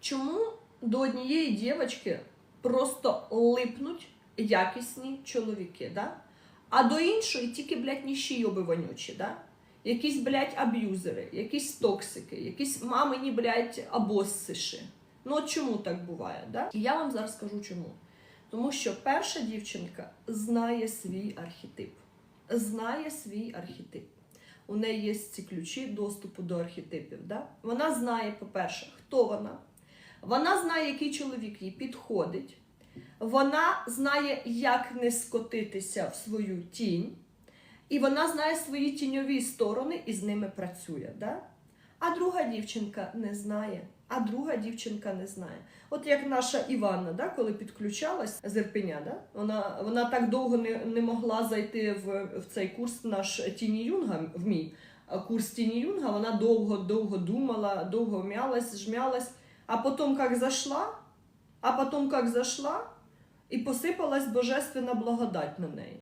Чому до однієї дівчинки просто липнуть якісні чоловіки, да? а до іншої тільки, блядь, ніщійоби вонючі, да? якісь, блядь, аб'юзери, якісь токсики, якісь мамині, блядь, абоссиші. Ну от чому так буває? Да? І я вам зараз скажу чому. Тому що перша дівчинка знає свій архетип. Знає свій архетип. У неї є ці ключі доступу до архетипів. Да? Вона знає, по-перше, хто вона. Вона знає, який чоловік їй підходить. Вона знає, як не скотитися в свою тінь. І вона знає свої тіньові сторони і з ними працює. Да? А друга дівчинка не знає. А друга дівчинка не знає. От як наша Іванна, да, коли підключалась з Ірпеня, да? вона, вона так довго не, не могла зайти в, в цей курс наш Тіні Юнга, в мій курс Тіні Юнга, вона довго-довго думала, довго м'ялась, жмялась, а потом как зашла, а потом как зашла, і посипалась божественна благодать на неї.